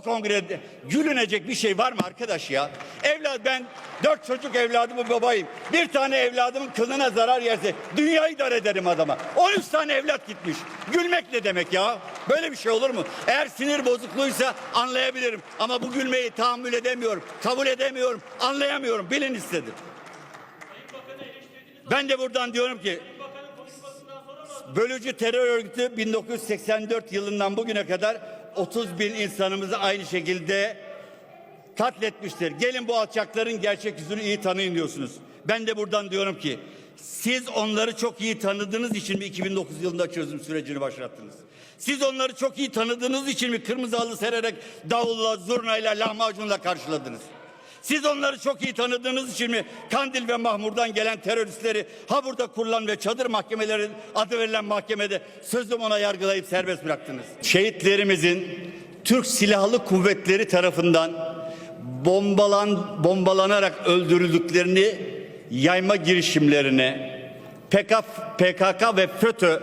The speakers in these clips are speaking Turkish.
Kongrede gülünecek bir şey var mı arkadaş ya? Evlat ben dört çocuk evladımın babayım. Bir tane evladımın kılına zarar yerse dünyayı dar ederim adama. 13 tane evlat gitmiş. Gülmek ne demek ya? Böyle bir şey olur mu? Eğer sinir bozukluğuysa anlayabilirim. Ama bu gülmeyi tahammül edemiyorum. Kabul edemiyorum. Anlayamıyorum. Bilin istedim. Ben de buradan diyorum ki bölücü terör örgütü 1984 yılından bugüne kadar 30 bin insanımızı aynı şekilde katletmiştir. Gelin bu alçakların gerçek yüzünü iyi tanıyın diyorsunuz. Ben de buradan diyorum ki siz onları çok iyi tanıdığınız için mi 2009 yılında çözüm sürecini başlattınız? Siz onları çok iyi tanıdığınız için mi kırmızı halı sererek davulla, zurnayla, lahmacunla karşıladınız? Siz onları çok iyi tanıdığınız için mi Kandil ve Mahmur'dan gelen teröristleri ha burada kurulan ve çadır mahkemeleri adı verilen mahkemede sözüm ona yargılayıp serbest bıraktınız? Şehitlerimizin Türk Silahlı Kuvvetleri tarafından bombalan bombalanarak öldürüldüklerini yayma girişimlerine PKK, PKK ve FETÖ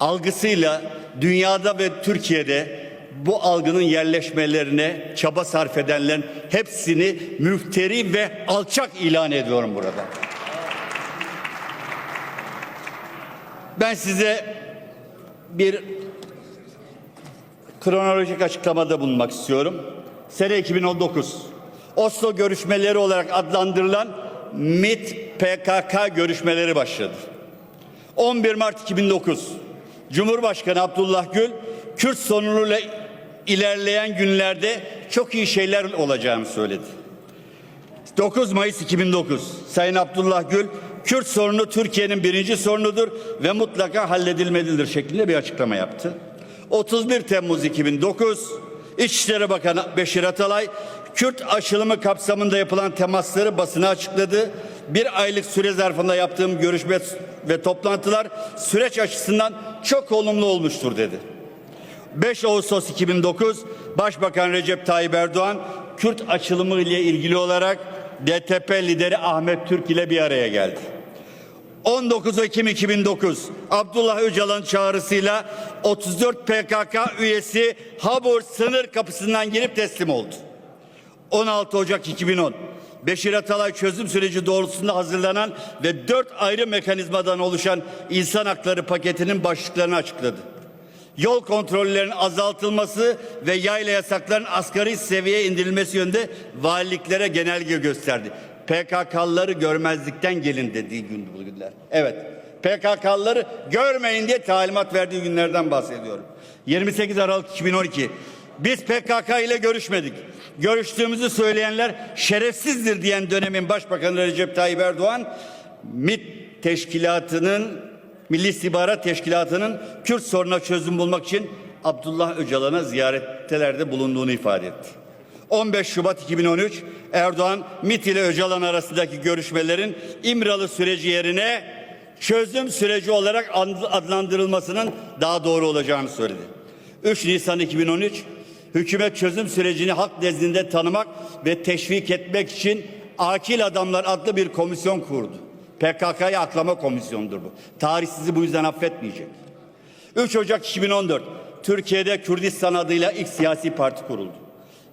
algısıyla dünyada ve Türkiye'de bu algının yerleşmelerine çaba sarf edenlerin hepsini müfteri ve alçak ilan ediyorum burada. Ben size bir kronolojik açıklamada bulunmak istiyorum. Sene 2019. Oslo görüşmeleri olarak adlandırılan MIT PKK görüşmeleri başladı. 11 Mart 2009 Cumhurbaşkanı Abdullah Gül Kürt sorunuyla ilerleyen günlerde çok iyi şeyler olacağını söyledi. 9 Mayıs 2009 Sayın Abdullah Gül Kürt sorunu Türkiye'nin birinci sorunudur ve mutlaka halledilmelidir şeklinde bir açıklama yaptı. 31 Temmuz 2009 İçişleri Bakanı Beşir Atalay Kürt aşılımı kapsamında yapılan temasları basına açıkladı. Bir aylık süre zarfında yaptığım görüşme ve toplantılar süreç açısından çok olumlu olmuştur dedi. 5 Ağustos 2009 Başbakan Recep Tayyip Erdoğan Kürt açılımı ile ilgili olarak DTP lideri Ahmet Türk ile bir araya geldi. 19 Ekim 2009 Abdullah Öcalan çağrısıyla 34 PKK üyesi Habur sınır kapısından girip teslim oldu. 16 Ocak 2010 Beşir Atalay çözüm süreci doğrultusunda hazırlanan ve dört ayrı mekanizmadan oluşan insan hakları paketinin başlıklarını açıkladı. Yol kontrollerinin azaltılması ve yayla yasakların asgari seviyeye indirilmesi yönünde valiliklere genelge gösterdi. PKK'lıları görmezlikten gelin dediği gün bu. Evet. PKK'lıları görmeyin diye talimat verdiği günlerden bahsediyorum. 28 Aralık 2012 biz PKK ile görüşmedik. Görüştüğümüzü söyleyenler şerefsizdir diyen dönemin Başbakanı Recep Tayyip Erdoğan MİT teşkilatının Milli İstihbarat Teşkilatı'nın Kürt sorununa çözüm bulmak için Abdullah Öcalan'a ziyaretlerde bulunduğunu ifade etti. 15 Şubat 2013 Erdoğan MİT ile Öcalan arasındaki görüşmelerin İmralı süreci yerine çözüm süreci olarak adlandırılmasının daha doğru olacağını söyledi. 3 Nisan 2013 hükümet çözüm sürecini halk nezdinde tanımak ve teşvik etmek için Akil Adamlar adlı bir komisyon kurdu. PKK'yı aklama komisyonudur bu. Tarih sizi bu yüzden affetmeyecek. 3 Ocak 2014 Türkiye'de Kürdistan adıyla ilk siyasi parti kuruldu.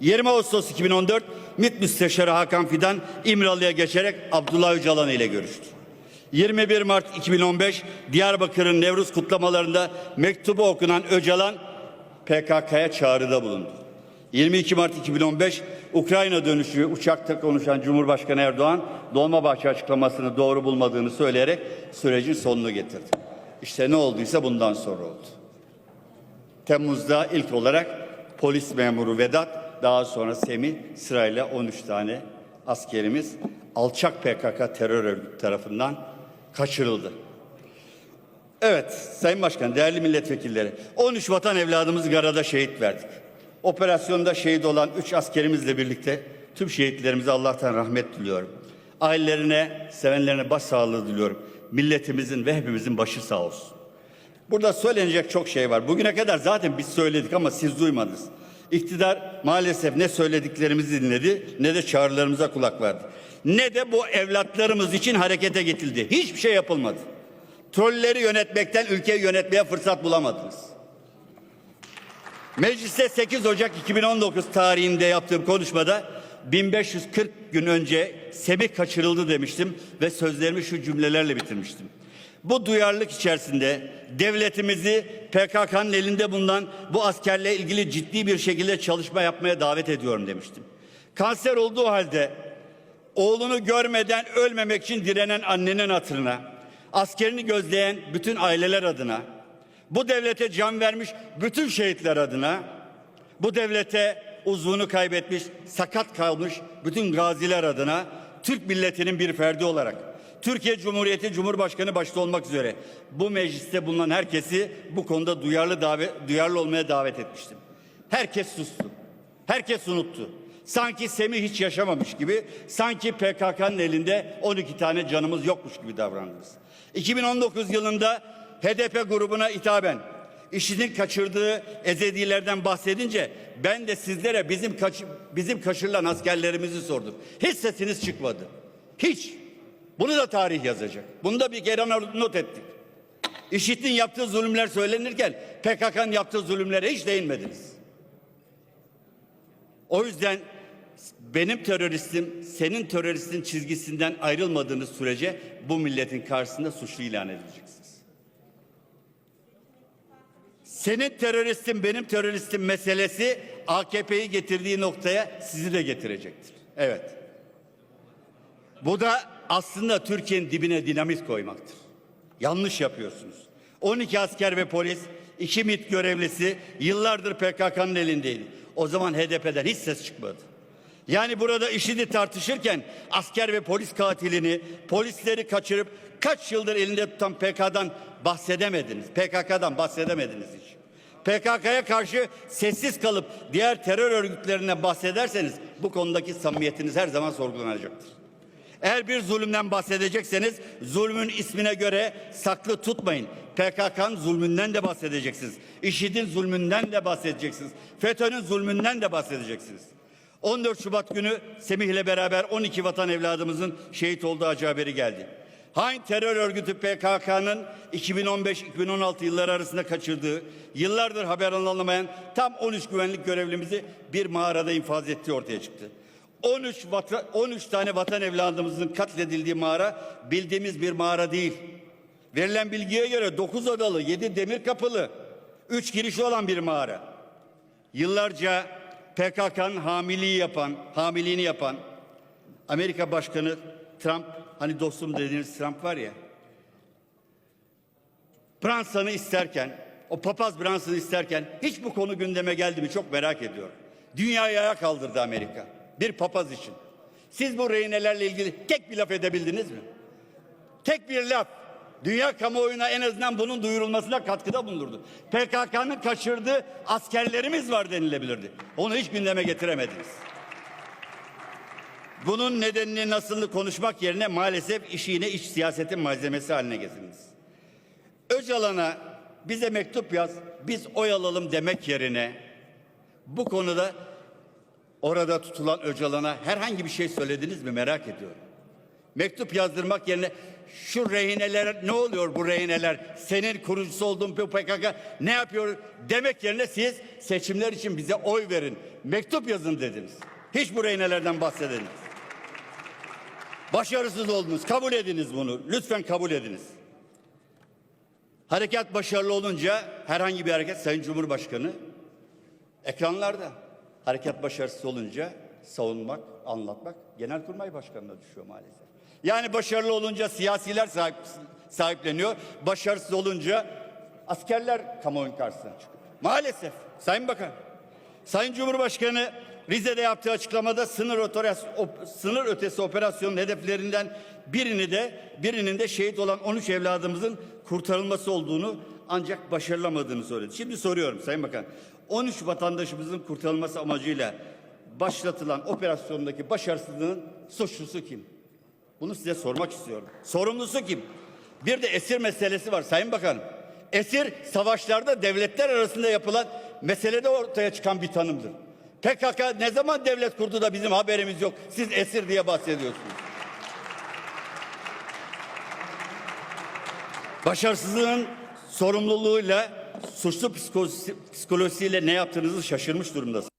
20 Ağustos 2014 MİT Müsteşarı Hakan Fidan İmralı'ya geçerek Abdullah Öcalan ile görüştü. 21 Mart 2015 Diyarbakır'ın Nevruz kutlamalarında mektubu okunan Öcalan PKK'ya çağrıda bulundu. 22 Mart 2015 Ukrayna dönüşü uçakta konuşan Cumhurbaşkanı Erdoğan Dolmabahçe açıklamasını doğru bulmadığını söyleyerek sürecin sonunu getirdi. İşte ne olduysa bundan sonra oldu. Temmuz'da ilk olarak polis memuru Vedat, daha sonra Semih sırayla 13 tane askerimiz alçak PKK terör örgütü tarafından kaçırıldı. Evet Sayın Başkan, değerli milletvekilleri 13 vatan evladımız Gara'da şehit verdik. Operasyonda şehit olan 3 askerimizle birlikte tüm şehitlerimize Allah'tan rahmet diliyorum. Ailelerine, sevenlerine başsağlığı diliyorum. Milletimizin ve hepimizin başı sağ olsun. Burada söylenecek çok şey var. Bugüne kadar zaten biz söyledik ama siz duymadınız. İktidar maalesef ne söylediklerimizi dinledi ne de çağrılarımıza kulak verdi. Ne de bu evlatlarımız için harekete getirildi. Hiçbir şey yapılmadı. Trolleri yönetmekten ülkeyi yönetmeye fırsat bulamadınız. Mecliste 8 Ocak 2019 tarihinde yaptığım konuşmada 1540 gün önce Semih kaçırıldı demiştim ve sözlerimi şu cümlelerle bitirmiştim. Bu duyarlılık içerisinde devletimizi PKK'nın elinde bulunan bu askerle ilgili ciddi bir şekilde çalışma yapmaya davet ediyorum demiştim. Kanser olduğu halde oğlunu görmeden ölmemek için direnen annenin hatırına, askerini gözleyen bütün aileler adına, bu devlete can vermiş bütün şehitler adına, bu devlete uzvunu kaybetmiş, sakat kalmış bütün gaziler adına, Türk milletinin bir ferdi olarak, Türkiye Cumhuriyeti Cumhurbaşkanı başta olmak üzere bu mecliste bulunan herkesi bu konuda duyarlı davet, duyarlı olmaya davet etmiştim. Herkes sustu. Herkes unuttu. Sanki Semih hiç yaşamamış gibi, sanki PKK'nın elinde 12 tane canımız yokmuş gibi davrandınız. 2019 yılında HDP grubuna hitaben işinin kaçırdığı ezedilerden bahsedince ben de sizlere bizim kaç, bizim kaçırılan askerlerimizi sordum. Hiç sesiniz çıkmadı. Hiç. Bunu da tarih yazacak. Bunu da bir kere not ettik. İşit'in yaptığı zulümler söylenirken PKK'nın yaptığı zulümlere hiç değinmediniz. O yüzden benim teröristim senin teröristin çizgisinden ayrılmadığınız sürece bu milletin karşısında suçlu ilan edileceksiniz. Senin teröristin benim teröristim meselesi AKP'yi getirdiği noktaya sizi de getirecektir. Evet. Bu da aslında Türkiye'nin dibine dinamit koymaktır. Yanlış yapıyorsunuz. 12 asker ve polis, 2 MİT görevlisi yıllardır PKK'nın elindeydi. O zaman HDP'den hiç ses çıkmadı. Yani burada işini tartışırken asker ve polis katilini, polisleri kaçırıp kaç yıldır elinde tutan PKK'dan bahsedemediniz. PKK'dan bahsedemediniz hiç. PKK'ya karşı sessiz kalıp diğer terör örgütlerine bahsederseniz bu konudaki samimiyetiniz her zaman sorgulanacaktır. Eğer bir zulümden bahsedecekseniz zulmün ismine göre saklı tutmayın. PKK'nın zulmünden de bahsedeceksiniz. IŞİD'in zulmünden de bahsedeceksiniz. FETÖ'nün zulmünden de bahsedeceksiniz. 14 Şubat günü Semih ile beraber 12 vatan evladımızın şehit olduğu acı haberi geldi. Hain terör örgütü PKK'nın 2015-2016 yılları arasında kaçırdığı, yıllardır haber alınamayan tam 13 güvenlik görevlimizi bir mağarada infaz ettiği ortaya çıktı. 13, vata, 13 tane vatan evladımızın katledildiği mağara bildiğimiz bir mağara değil. Verilen bilgiye göre 9 odalı, 7 demir kapılı, 3 girişi olan bir mağara. Yıllarca PKK'nın hamiliği yapan, hamiliğini yapan Amerika Başkanı Trump, hani dostum dediğiniz Trump var ya, Branson'ı isterken, o papaz Branson'ı isterken hiç bu konu gündeme geldi mi çok merak ediyorum. Dünyayı ayağa kaldırdı Amerika. Bir papaz için. Siz bu rehinelerle ilgili tek bir laf edebildiniz mi? Tek bir laf. Dünya kamuoyuna en azından bunun duyurulmasına katkıda bulunurdu. PKK'nın kaçırdığı askerlerimiz var denilebilirdi. Onu hiç gündeme getiremediniz. Bunun nedenini nasılını konuşmak yerine maalesef işi yine iç siyasetin malzemesi haline getirdiniz. Öcalan'a bize mektup yaz, biz oy alalım demek yerine bu konuda orada tutulan Öcalan'a herhangi bir şey söylediniz mi merak ediyorum. Mektup yazdırmak yerine şu rehineler ne oluyor bu rehineler senin kurucusu olduğun bu PKK ne yapıyor demek yerine siz seçimler için bize oy verin mektup yazın dediniz. Hiç bu rehinelerden bahsediniz. Başarısız oldunuz kabul ediniz bunu lütfen kabul ediniz. Harekat başarılı olunca herhangi bir hareket Sayın Cumhurbaşkanı ekranlarda harekat başarısız olunca savunmak, anlatmak Genelkurmay Başkanı'na düşüyor maalesef. Yani başarılı olunca siyasiler sahip, sahipleniyor. Başarısız olunca askerler kamuoyun karşısına çıkıyor. Maalesef Sayın Bakan. Sayın Cumhurbaşkanı Rize'de yaptığı açıklamada sınır, sınır ötesi operasyonun hedeflerinden birini de birinin de şehit olan 13 evladımızın kurtarılması olduğunu ancak başarılamadığını söyledi. Şimdi soruyorum Sayın Bakan. 13 vatandaşımızın kurtarılması amacıyla başlatılan operasyondaki başarısızlığın suçlusu kim? Bunu size sormak istiyorum. Sorumlusu kim? Bir de esir meselesi var Sayın Bakanım. Esir savaşlarda devletler arasında yapılan meselede ortaya çıkan bir tanımdır. PKK ne zaman devlet kurdu da bizim haberimiz yok. Siz esir diye bahsediyorsunuz. Başarısızlığın sorumluluğuyla suçlu psikolojisi, psikolojisiyle ne yaptığınızı şaşırmış durumdasınız.